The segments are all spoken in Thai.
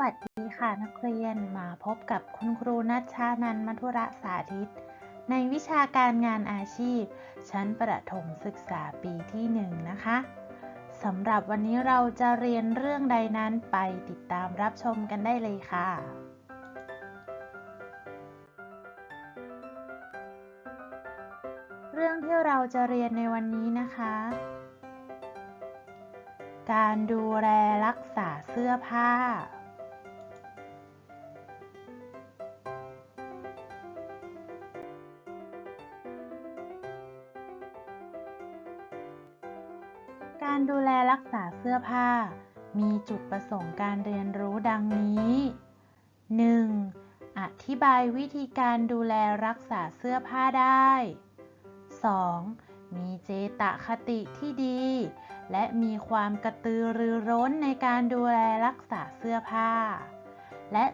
วัสดีค่ะนักเรียนมาพบกับคุณครูนัชชานันท์มัทุระสาธิต ในวิชาการงานอาชีพ ชั้นประถมศึกษาปีที่หนึ่งนะคะสำหรับวันนี้เราจะเรียนเรื่องใดนั้นไปติดตามรับชมกันได้เลยค่ะเรื่องที่เราจะเรียนในวันนี้นะคะ การดูแลรักษาเสื้อผ้า การดูแลรักษาเสื้อผ้า มีจุดประสงค์การเรียนรู้ดังนี้ 1. อธิบายวิธีการดูแลรักษาเสื้อผ้าได้ 2. มีเจตคติที่ดี และมีความกระตือรือร้นในการดูแลรักษาเสื้อผ้า และ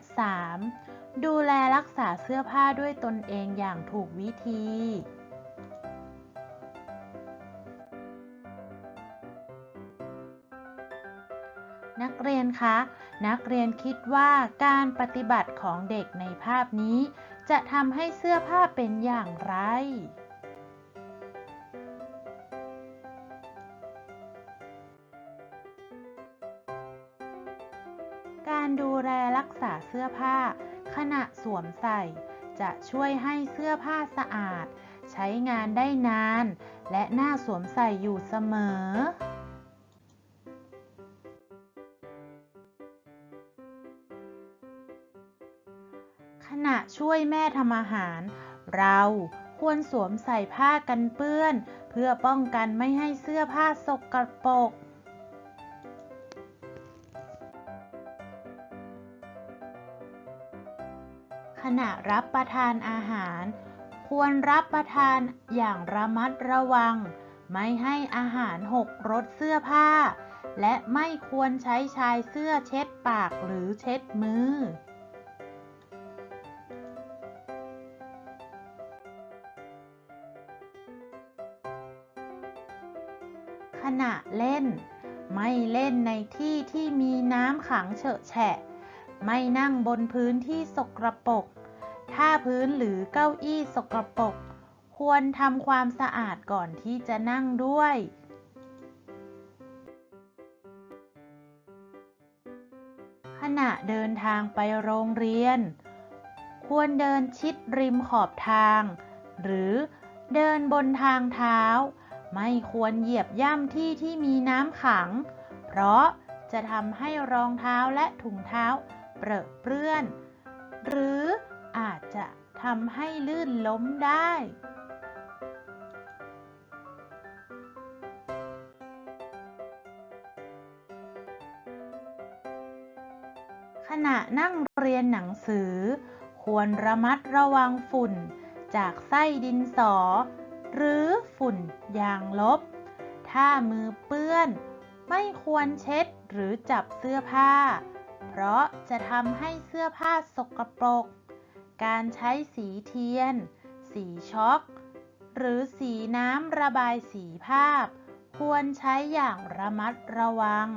3. ดูแลรักษาเสื้อผ้าด้วยตนเองอย่างถูกวิธี เรียนคะ นักเรียนคิดว่าการปฏิบัติของเด็กในภาพนี้ จะทำให้เสื้อผ้าเป็นอย่างไร การดูแลรักษาเสื้อผ้า ขณะสวมใส่ จะช่วยให้เสื้อผ้าสะอาด ใช้งานได้นาน และน่าสวมใส่อยู่เสมอ ช่วยแม่ทำอาหาร เราควรสวมใส่ผ้ากันเปื้อน เพื่อป้องกันไม่ให้เสื้อผ้าสกปรกขณะรับประทานอาหาร ควรรับประทานอย่างระมัดระวัง ไม่ให้อาหารหกรดเสื้อผ้า และไม่ควรใช้ชายเสื้อเช็ดปากหรือเช็ดมือ ขณะเล่น ไม่เล่นในที่ที่มีน้ำขังเฉอะแฉะ ไม่นั่งบนพื้นที่สกรปรก ถ้าพื้นหรือเก้าอี้สกรปรก ควรทำความสะอาดก่อนที่จะนั่งด้วย ขณะเดินทางไปโรงเรียน ควรเดินชิดริมขอบทาง หรือเดินบนทางเท้า ไม่ควรเหยียบย่ำที่ที่มีน้ำขัง เพราะจะทำให้รองเท้าและถุงเท้าเปรอะเปื้อน หรืออาจจะทำให้ลื่นล้มได้ ขณะนั่งเรียนหนังสือ ควรระมัดระวังฝุ่นจากไส้ดินสอ หรือฝุ่นยางลบ ถ้ามือเปื้อน ไม่ควรเช็ดหรือจับเสื้อผ้า เพราะจะทำให้เสื้อผ้าสกปรก การใช้สีเทียน สีช็อก หรือสีน้ำระบายสีภาพ ควรใช้อย่างระมัดระวัง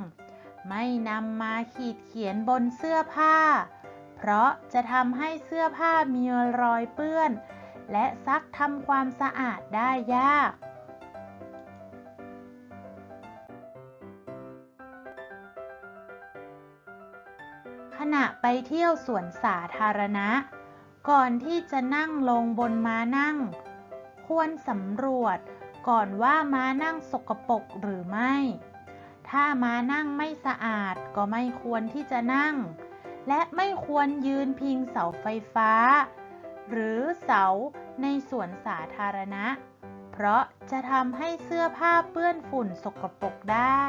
ไม่นำมาขีดเขียนบนเสื้อผ้า เพราะจะทำให้เสื้อผ้ามีรอยเปื้อน และซักทำความสะอาดได้ยาก ขณะไปเที่ยวสวนสาธารณะ ก่อนที่จะนั่งลงบนม้านั่ง ควรสำรวจก่อนว่าม้านั่งสกปรกหรือไม่ ถ้าม้านั่งไม่สะอาดก็ไม่ควรที่จะนั่ง และไม่ควรยืนพิงเสาไฟฟ้า หรือเสาในสวนสาธารณะ เพราะจะทำให้เสื้อผ้าเปื้อนฝุ่นสกปรกได้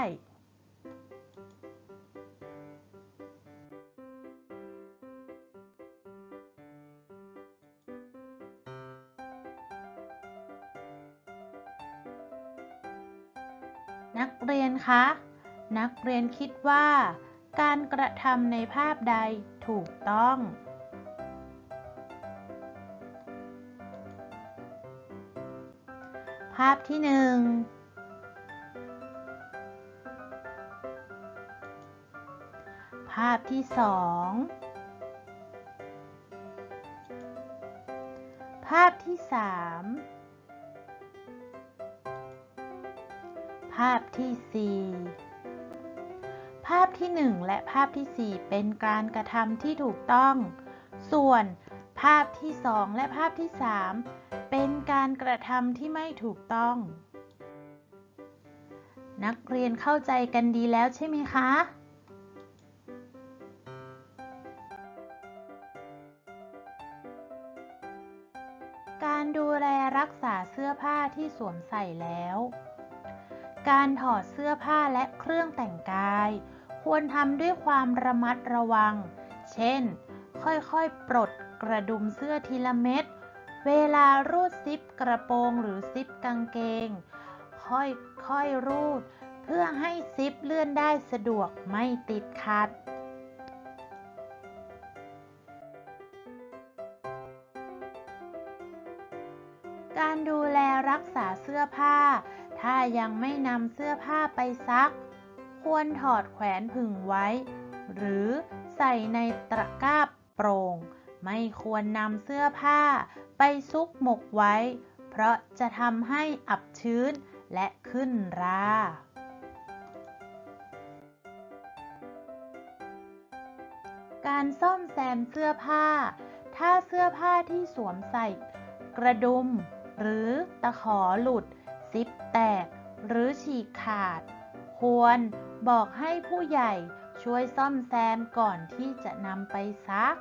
นักเรียนคะ นักเรียนคิดว่าการกระทำในภาพใดถูกต้อง ภาพที่หนึ่งภาพที่สองภาพที่สามภาพที่สี่ภาพที่หนึ่งและภาพที่สี่เป็นการกระทำที่ถูกต้อง ส่วนภาพที่สองและภาพที่สาม เป็นการกระทำที่ไม่ถูกต้อง นักเรียนเข้าใจกันดีแล้วใช่ไหมคะ การดูแลรักษาเสื้อผ้าที่สวมใส่แล้ว การถอดเสื้อผ้าและเครื่องแต่งกาย ควรทำด้วยความระมัดระวัง เช่น ค่อยๆ ปลดกระดุมเสื้อทีละเม็ด เวลารูดซิปกระโปรงหรือซิปกางเกง ค่อยๆรูด เพื่อให้ซิปเลื่อนได้สะดวกไม่ติดขัดการดูแลรักษาเสื้อผ้า ถ้ายังไม่นำเสื้อผ้าไปซัก ควรถอดแขวนผึ่งไว้ หรือใส่ในตะกร้าโปร่ง ไม่ควรนำเสื้อผ้าไปซุกหมกไว้ เพราะจะทำให้อับชื้นและขึ้นรา การซ่อมแซมเสื้อผ้า ถ้าเสื้อผ้าที่สวมใส่ กระดุม หรือตะขอหลุด ซิปแตก หรือฉีกขาด ควรบอกให้ผู้ใหญ่ช่วยซ่อมแซมก่อนที่จะนำไปซัก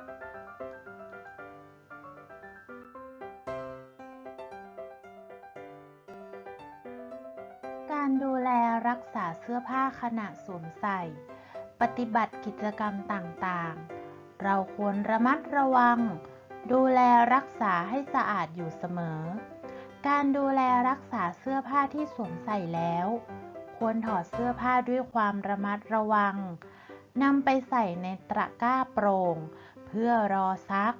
การดูแลรักษาเสื้อผ้าขณะสวมใส่ ปฏิบัติกิจกรรมต่างๆ เราควรระมัดระวัง ดูแลรักษาให้สะอาดอยู่เสมอ การดูแลรักษาเสื้อผ้าที่สวมใส่แล้ว ควรถอดเสื้อผ้าด้วยความระมัดระวังนำไปใส่ในตะกร้าโปร่ง เพื่อรอซัก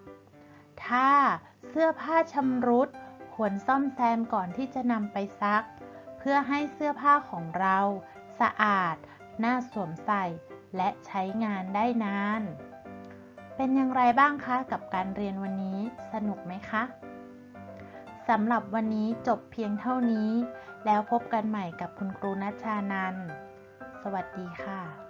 ถ้าเสื้อผ้าชำรุดควรซ่อมแซมก่อนที่จะนำไปซัก พื่อให้เสื้อผ้าของเรา สะอาด น่าสวมใส่ และใช้งานได้นาน เป็นอย่างไรบ้างคะกับการเรียนวันนี้ สนุกไหมคะสำหรับวันนี้จบเพียงเท่านี้ แล้วพบกันใหม่กับคุณครูนัชชานันสวัสดีค่ะ